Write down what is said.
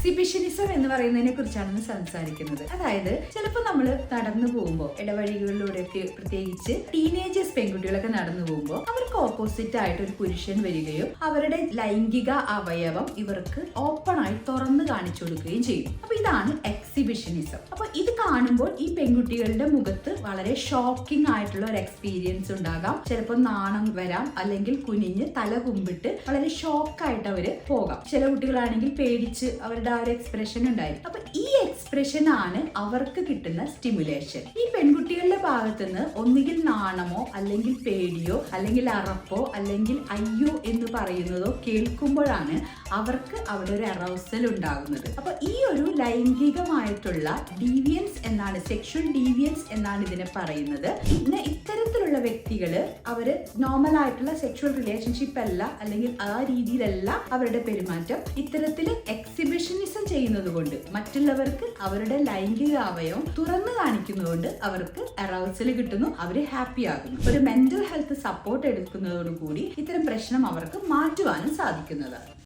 Exhibitionism എന്ന് പറയുന്നതിനെ കുറിച്ചാണ് സംസാരിക്കുന്നത്. അതായത് ചിലപ്പോൾ നമ്മൾ നടന്നു പോകുമ്പോൾ ഇടവഴികളിലൂടെയൊക്കെ പ്രത്യേകിച്ച് ടീനേജേഴ്സ് പെൺകുട്ടികളൊക്കെ നടന്നു പോകുമ്പോൾ അവർക്ക് ഓപ്പോസിറ്റ് ആയിട്ട് ഒരു പുരുഷൻ വരികയും അവരുടെ ലൈംഗിക അവയവം ഇവർക്ക് ഓപ്പൺ ആയി തുറന്നു കാണിച്ചു കൊടുക്കുകയും ചെയ്യും. അപ്പൊ ഇതാണ് എക്സിബിഷനിസം അപ്പൊ ഇത് കാണുമ്പോൾ ഈ പെൺകുട്ടികളുടെ മുഖത്ത് വളരെ ഷോക്കിംഗ് ആയിട്ടുള്ള ഒരു എക്സ്പീരിയൻസ് ഉണ്ടാകാം. ചിലപ്പോൾ നാണം വരാം അല്ലെങ്കിൽ കുനിഞ്ഞ് തല കുമ്പിട്ട് വളരെ ഷോക്കായിട്ട് അവർ പോകാം. ചില കുട്ടികളാണെങ്കിൽ പേടിച്ച് അവരുടെ ആ ഒരു എക്സ്പ്രഷൻ ഉണ്ടായി. അപ്പൊ ഈ എക്സ്പ്രഷൻ ആണ് അവർക്ക് കിട്ടുന്ന സ്റ്റിമുലേഷൻ ഈ പെൺകുട്ടികളുടെ ഭാഗത്ത് നിന്ന് ഒന്നുകിൽ നാണമോ അല്ലെങ്കിൽ പേടിയോ അല്ലെങ്കിൽ അറപ്പോ അല്ലെങ്കിൽ അയ്യോ എന്ന് പറയുന്നതോ കേൾക്കുമ്പോഴാണ് അവർക്ക് അവിടെ ഒരു അറൗസൽ ഉണ്ടാകുന്നത്. അപ്പൊ ഈ ഒരു ലൈംഗികമായിട്ടുള്ള ഡീവിയൻസ് എന്നാണ് സെക്ഷൽ ഡീവിയൻസ് എന്നാണ് ഇതിനെ പറയുന്നത്. പിന്നെ ഇത്തരത്തിലുള്ള വ്യക്തികൾ അവർ നോർമൽ ആയിട്ടുള്ള സെക്ഷൽ റിലേഷൻഷിപ്പ് അല്ല അല്ലെങ്കിൽ ആ രീതിയിലല്ല അവരുടെ പെരുമാറ്റം. ഇത്തരത്തിൽ എക്സിബിഷനിസം ചെയ്യുന്നത് കൊണ്ട് മറ്റുള്ളവർക്ക് അവരുടെ ലൈംഗിക അവയവം തുറന്നു കാണിക്കുന്നതുകൊണ്ട് അവർക്ക് അറൗസൽ കിട്ടുന്നു അവർ ഹാപ്പി ആകുന്നു. ഒരു മെന്റൽ ഹെൽത്ത് സപ്പോർട്ട് എടുക്കുന്നതോടുകൂടി ഇത്തരം പ്രശ്നം അവർക്ക് മാറ്റുവാനും സാധിക്കുന്നതാണ്.